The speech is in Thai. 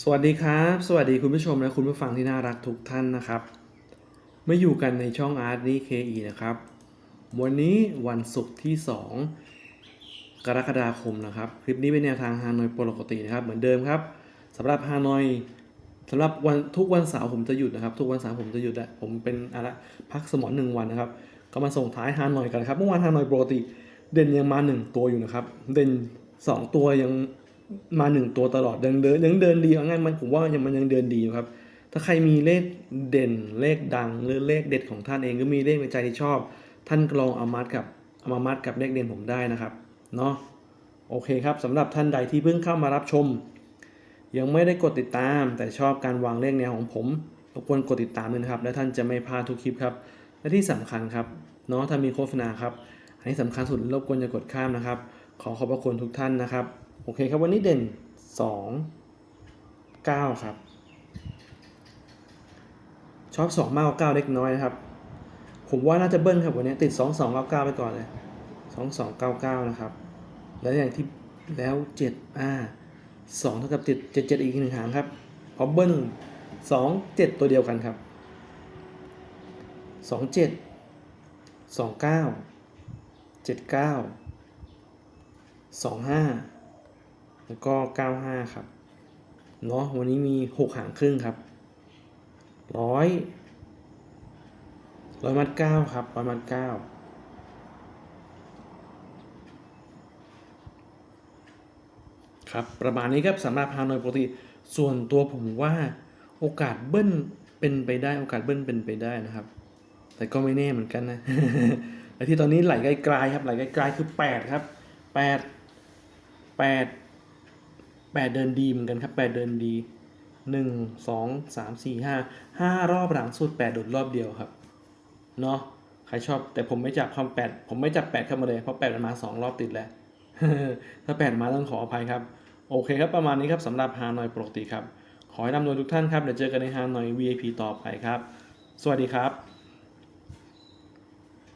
สวัสดีครับ สวัสดีคุณผู้ชมและคุณผู้ฟังที่น่ารักทุกท่านนะครับมาอยู่กันในช่องอาร์ตนี่เคอีนะครับ วันนี้วันศุกร์ที่ 2 กรกฎาคมนะครับ คลิปนี้เป็นแนวทางฮานอยปกตินะครับ เหมือนเดิมครับสำหรับฮานอยสำหรับวันทุกวันเสาร์ผมจะหยุดนะครับ ทุกวันเสาร์ผมจะหยุดแหละผมเป็นอะไรพักสมองหนึ่งวันนะครับ ก็มาส่งท้ายฮานอยกันครับเมื่อวานฮานอยปกติ เด่นยังมาหนึ่งตัวอยู่นะครับ เด่นสองตัวยัง มาหนึ่งตัวตลอดยังเดินยังเดินดีเอาง่ายมันผมว่ายังมันยังเดินดีอยู่ครับ ถ้าใครมีเลขเด่นเลขดังหรือเลขเด็ดของท่านเองก็มีเลขในใจที่ชอบ ท่านกลองเอามัดกับเอามามัดกับเลขเด่นผมได้นะครับเนาะโอเคครับสำหรับท่านใดที่เพิ่งเข้ามารับชม ยังไม่ได้กดติดตาม แต่ชอบการวางเลขแนวของผมรบกวนกดติดตามด้วยนะครับ และท่านจะไม่พลาดทุกคลิปครับ และที่สำคัญครับเนาะถ้ามีโฆษณาครับอันนี้สำคัญสุดรบกวนอย่ากดข้ามนะครับ ขอขอบพระคุณทุกท่านนะครับ โอเคครับวันนี้เด่น 2 9 ครับ ชอบ2มากกว่า9เล็กน้อยนะครับ ผมว่าน่าจะเบิ้ลครับวันนี้ติด 2 2 9 9 ไปก่อนเลย 2 2 9 9 นะครับ แล้วอย่างที่แล้ว7อ่า2เท่ากับ7 7 7 อีกหนึ่งหางครับพอเบิ้ล2 7 ตัวเดียวกันครับ 2 7 2 9 7 9 25 แล้วก็ 95 ครับ เนาะวันนี้มี 6 หางครึ่งครับ ร้อยร้อยมัดเก้าครับร้อยมัดเก้าครับ ประมาณนี้ครับสำหรับฮานอยปกติ ส่วนตัวผมว่าโอกาสเบิ้ลเป็นไปได้โอกาสเบิ้ลเป็นไปได้นะครับ แต่ก็ไม่แน่เหมือนกันนะและที่ตอนนี้ไหลไกลๆครับไหลไกลๆคือ 8 ครับ 8 8 8เดินดีเหมือนกันครับ8เดินดี1 2 3 4 5 5รอบหลังสุด8โดดรอบเดียวครับเนาะใครชอบแต่ผมไม่จับความ8ผมไม่จับ8เข้ามาเลยเพราะ8มันมา2รอบติดแล้วถ้า8มาต้องขออภัยครับ โอเคครับประมาณนี้ครับสำหรับฮานอยปกติครับ ขอให้นำโดยทุกท่านครับเดี๋ยวเจอกันในฮานอย VIP ต่อไปครับ สวัสดีครับ